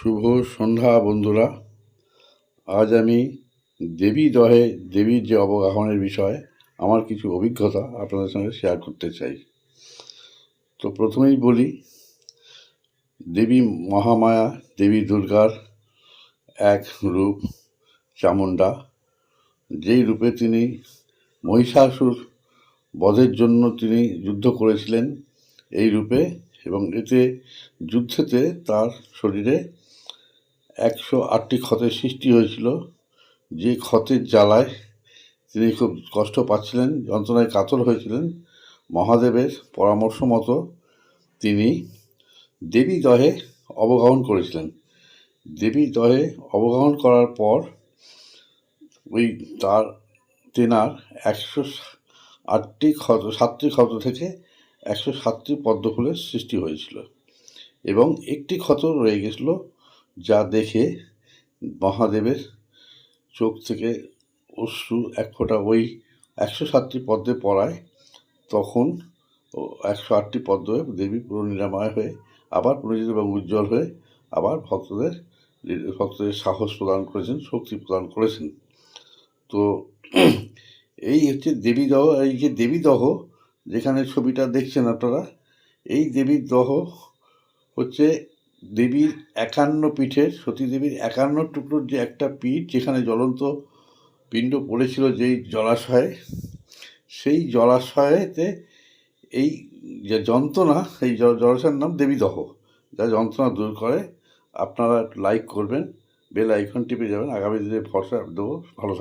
শুভ সন্ধ্যা, বন্ধুরা। আজ আমি দেবী দহে, দেবীর যে অবগাহনের বিষয়ে, আমার কিছু অভিজ্ঞতা আপনাদের সঙ্গে শেয়ার করতে চাই। তো প্রথমেই বলি, দেবী মহামায়া, দেবী দুর্গার এক রূপ, চামুণ্ডা। যেই রূপে তিনি মহিষাসুর বধের জন্য তিনি যুদ্ধ করেছিলেন, এই রূপে এবং এতে, যুদ্ধেতে তার শরীরে একশো আটটি ক্ষতের সৃষ্টি হয়েছিল। যে ক্ষতের জ্বালায় তিনি খুব কষ্ট পাচ্ছিলেন, যন্ত্রণায় কাতর হয়েছিলেন। মহাদেবের পরামর্শ মতো তিনি দেবী দহে অবগাহন করেছিলেন। দেবী দহে অবগাহন করার পর ওই তার তেনার একশো আটটি ক্ষত, সাতটি ক্ষত থেকে একশো সাতটি পদ্মফুলের সৃষ্টি হয়েছিল। এবং একটি ক্ষত রয়ে গেছিল যা দেখে মহাদেবের চোখ থেকে অশ্রু এক ফোঁটা ওই একশো সাতটি পদ্মে পড়ায়, তখন একশো আটটি পদ্মে দেবী পুরো নিরাময় হয়ে আবার পুনর্জিত এবং উজ্জ্বল হয়ে আবার ভক্তদের ভক্তদের সাহস প্রদান করেছেন, শক্তি প্রদান করেছেন। তো এই হচ্ছে দেবী দহ, এই যে দেবী দহ, যেখানে ছবিটা দেখছেন আপনারা, এই দেবীর দহ হচ্ছে দেবীর একান্ন পীঠের, সতী দেবীর একান্ন টুকরোর যে একটা পীঠ যেখানে জ্বলন্ত পিণ্ড পড়েছিল যেই জলাশয়ে, সেই জলাশয়েতে এই যে যন্ত্রণা, সেই জলাশয়ের নাম দেবীদহ। যা যন্ত্রণা দূর করে, আপনারা লাইক করবেন, বেল আইকন টিপে যাবেন। আগামী দিনে ভরসা দেবো। ভালো থাকবেন।